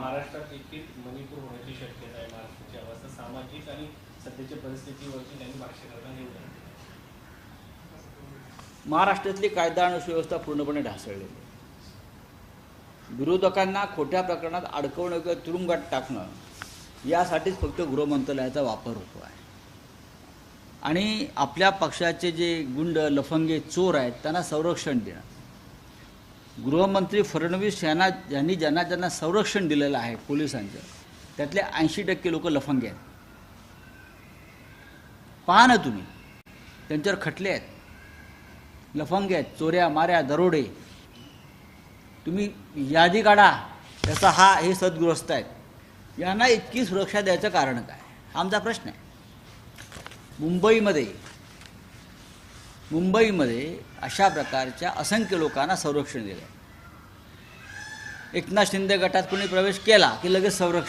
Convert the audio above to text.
महाराष्ट्रात देखील मणिपूर होण्याची शक्यता आहे. महाराष्ट्राची अवस्था सामाजिक आणि सध्याच्या परिस्थितीवरती त्यांनी भाष्य करताना येऊ महाराष्ट्रातली कायदा आणि सुव्यवस्था पूर्णपणे ढासळलेली विरोधकांना खोट्या प्रकरणात अडकवणं किंवा तुरुंगात टाकणं यासाठीच फक्त गृहमंत्रालयाचा वापर होतो आहे. आणि आपल्या पक्षाचे जे गुंड लफंगे चोर आहेत त्यांना संरक्षण देणं. गृहमंत्री फडणवीस यांना यांनी ज्यांना ज्यांना संरक्षण दिलेलं आहे पोलिसांचं त्यातले ऐंशी टक्के लोक लफंगे आहेत. पहा ना तुम्ही त्यांच्यावर खटले आहेत. लफंगे आहेत चोऱ्या माऱ्या दरोडे. तुम्ही यादी काढा त्याचा हा हे सद्गृहस्थ आहेत. यांना इतकी सुरक्षा द्यायचं कारण काय? हा आमचा प्रश्न आहे. मुंबईमध्ये मुंबईमध्ये अशा प्रकारच्या असंख्य लोकांना संरक्षण दिलं एकनाथ शिंदे गटात कोणी प्रवेश केला की लगेच संरक्षण